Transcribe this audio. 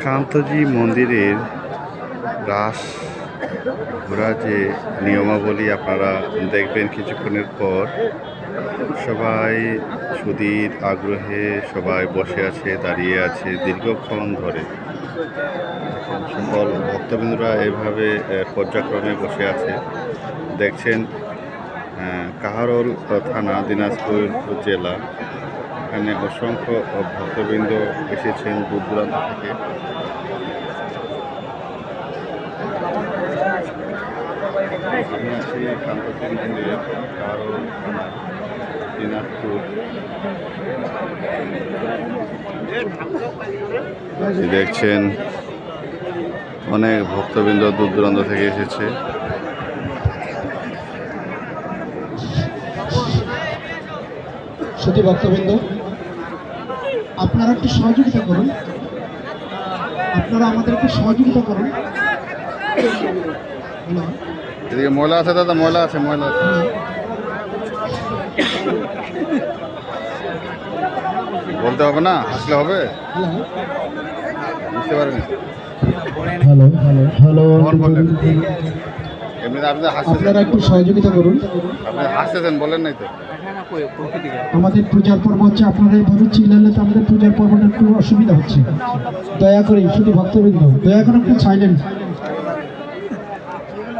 কান্তজি মন্দিরের রাস ঘোরা যে নিয়মাবলী আপনারা দেখবেন কিছুক্ষণের পর, সবাই সুদীর আগ্রহে সবাই বসে আছে, দাঁড়িয়ে আছে দীর্ঘক্ষণ ধরে। সকল ভক্তবৃন্দরা এভাবে পর্যায়ক্রমে বসে আছে। দেখছেন কাহারোল থানা, দিনাজপুর জেলা। এখানে অসংখ্য ভক্তবৃন্দ এসেছেন দূর দূরান্ত থেকে। আমি আছি দিনাজপুর দেখছেন, অনেক ভক্তবৃন্দ দূর দূরান্ত থেকে এসেছে। সুধী ভক্তবৃন্দ, আপনারা একটু সহযোগিতা করুন। আপনারা আমাদেরকে সহযোগিতা করুন। এদিকে ময়লা আছে দাদা ময়লা আছে ময়লা আছে। বলতে হবে না আসলে হবে? বুঝতে হাসতেছেন। আপনারা একটু সহযোগিতা করুন। হাসতেছেন বলেন নাই তো। আমাদের পূজার পর্ব হচ্ছে আপনারা এইভাবে চিল্লালে তো আমাদের পূজার পর্বটা একটু অসুবিধা হচ্ছে। দয়া করে শুধু ভক্তবৃন্দ দয়া করে একটু সাইলেন্ট